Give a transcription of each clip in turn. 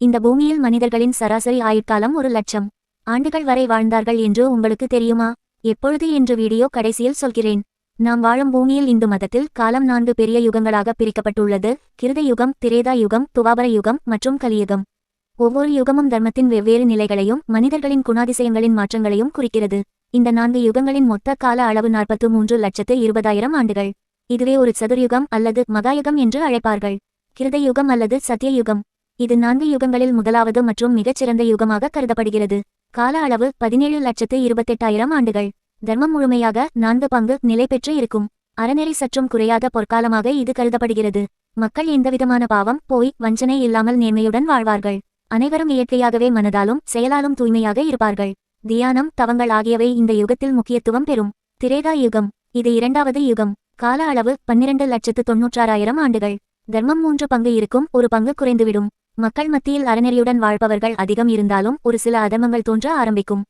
இந்த பூமியில் மனிதர்களின் சராசரி ஆயுட்காலம் ஒரு லட்சம். ஆண்டுகள் வரை வாழ்ந்தார்கள் என்று உங்களுக்கு தெரியுமா? எப்பொழுது என்று வீடியோ கடைசியில் சொல்கிறேன். நாம் வாழும் பூமியில் இந்து மதத்தில் காலம் நான்கு பெரிய யுகங்களாக பிரிக்கப்பட்டுள்ளது. கிருத யுகம் திரேதா யுகம் துவாபர யுகம் மற்றும் கலியுகம். ஒவ்வொரு யுகமும் தர்மத்தின் வெவ்வேறு நிலைகளையும் மனிதர்களின் குணாதிசயங்களின் மாற்றங்களையும் குறிக்கிறது. இந்த நான்கு யுகங்களின் மொத்த கால அளவு நாற்பத்து மூன்று லட்சத்து இருபதாயிரம் ஆண்டுகள். இதுவே ஒரு சதுர்யுகம் அல்லது மகாயுகம் என்று அழைப்பார்கள். கிருத யுகம் அல்லது சத்தியயுகம் இது நான்கு யுகங்களில் முதலாவது மற்றும் மிகச்சிறந்த யுகமாக கருதப்படுகிறது. கால அளவு பதினேழு லட்சத்து இருபத்தெட்டாயிரம் ஆண்டுகள். தர்மம் முழுமையாக நான்கு பங்கு நிலை பெற்று இருக்கும். அறநெறி சற்றும் குறையாத பொற்காலமாக இது கருதப்படுகிறது. மக்கள் எந்தவிதமான பாவம் போய் வஞ்சனை இல்லாமல் நேர்மையுடன் வாழ்வார்கள். அனைவரும் இயற்கையாகவே மனதாலும் செயலாலும் தூய்மையாக இருப்பார்கள். தியானம் தவங்கள் ஆகியவை இந்த யுகத்தில் முக்கியத்துவம் பெறும். திரேதா யுகம். இது இரண்டாவது யுகம். கால அளவு பன்னிரண்டு லட்சத்து தொன்னூற்றாறாயிரம் ஆண்டுகள். தர்மம் மூன்று பங்கு இருக்கும் ஒரு பங்கு குறைந்துவிடும். மக்கள் மத்தியில் அறநெறியுடன் வாழ்பவர்கள் அதிகம் இருந்தாலும் ஒரு சில அதமங்கள் தோன்ற ஆரம்பிக்கும்.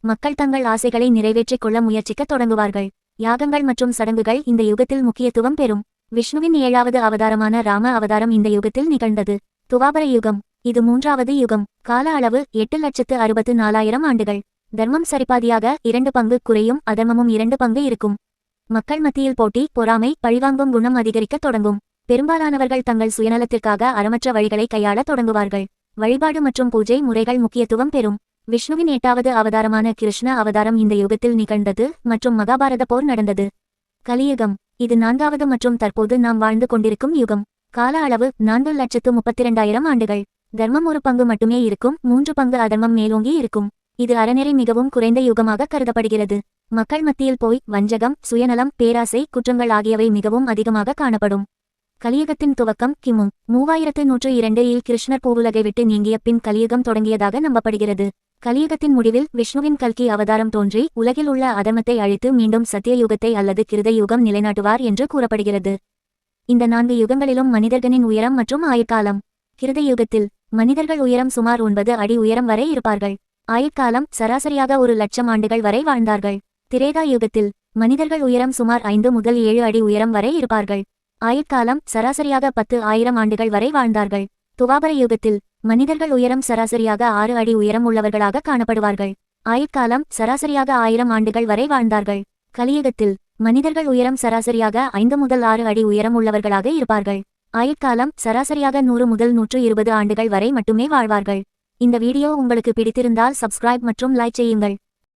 மக்கள் தங்கள் ஆசைகளை நிறைவேற்றிக் கொள்ள முயற்சிக்கத் தொடங்குவார்கள். யாகங்கள் மற்றும் சடங்குகள் இந்த யுகத்தில் முக்கியத்துவம் பெறும். விஷ்ணுவின் ஏழாவது அவதாரமான ராம அவதாரம் இந்த யுகத்தில் நிகழ்ந்தது. துவாபர யுகம். இது மூன்றாவது யுகம். கால அளவு எட்டு லட்சத்து அறுபத்து நாலாயிரம் ஆண்டுகள். தர்மம் சரிபாதியாக இரண்டு பங்கு குறையும் அதர்மமும் இரண்டு பங்கு இருக்கும். மக்கள் மத்தியில் போட்டி பொறாமை பழிவாங்கும் குணம் அதிகரிக்கத் தொடங்கும். பெரும்பாலானவர்கள் தங்கள் சுயநலத்திற்காக அறமற்ற வழிகளை கையாளத் தொடங்குவார்கள். வழிபாடு மற்றும் பூஜை முறைகள் முக்கியத்துவம் பெறும். விஷ்ணுவின் எட்டாவது அவதாரமான கிருஷ்ண அவதாரம் இந்த யுகத்தில் நிகழ்ந்தது மற்றும் மகாபாரத போர் நடந்தது. கலியுகம் இது நான்காவது மற்றும் தற்போது நாம் வாழ்ந்து கொண்டிருக்கும் யுகம். கால அளவு நான்கு லட்சத்து முப்பத்திரண்டாயிரம் ஆண்டுகள். தர்மம் ஒரு பங்கு மட்டுமே இருக்கும் மூன்று பங்கு அதர்மம் மேலோங்கி இருக்கும். இது அறநெறி மிகவும் குறைந்த யுகமாக கருதப்படுகிறது. மக்கள் மத்தியில் போய் வஞ்சகம் சுயநலம் பேராசை குற்றங்கள் ஆகியவை மிகவும் அதிகமாக காணப்படும். கலியுகத்தின் துவக்கம் கிமு மூவாயிரத்து நூற்று இரண்டில் கிருஷ்ணர் பூவுலகை விட்டு நீங்கிய பின் கலியுகம் தொடங்கியதாக நம்பப்படுகிறது. கலியுகத்தின் முடிவில் விஷ்ணுவின் கல்கி அவதாரம் தோன்றி உலகில் உள்ள அதமத்தை அழித்து மீண்டும் சத்தியயுகத்தை அல்லது கிருத யுகம் நிலைநாட்டுவார் என்று கூறப்படுகிறது. இந்த நான்கு யுகங்களிலும் மனிதர்களின் உயரம் மற்றும் ஆயுட்காலம். கிருத யுகத்தில் மனிதர்கள் உயரம் சுமார் ஒன்பது அடி உயரம் வரை இருப்பார்கள். ஆயுட்காலம் சராசரியாக ஒரு லட்சம் ஆண்டுகள் வரை வாழ்ந்தார்கள். திரேதா யுகத்தில் மனிதர்கள் உயரம் சுமார் ஐந்து முதல் ஏழு அடி உயரம் வரை இருப்பார்கள். ஆயுட்காலம் சராசரியாக பத்து ஆயிரம் ஆண்டுகள் வரை வாழ்ந்தார்கள். துவாபர யுகத்தில் மனிதர்கள் உயரம் சராசரியாக ஆறு அடி உயரம் உள்ளவர்களாக காணப்படுவார்கள். ஆயுட்காலம் சராசரியாக ஆயிரம் ஆண்டுகள் வரை வாழ்ந்தார்கள். கலியுகத்தில் மனிதர்கள் உயரம் சராசரியாக ஐந்து முதல் ஆறு அடி உயரம் உள்ளவர்களாக இருப்பார்கள். ஆயுட்காலம் சராசரியாக நூறு முதல் நூற்று இருபது ஆண்டுகள் வரை மட்டுமே வாழ்வார்கள். இந்த வீடியோ உங்களுக்கு பிடித்திருந்தால் சப்ஸ்கிரைப் மற்றும் லைக் செய்யுங்கள்.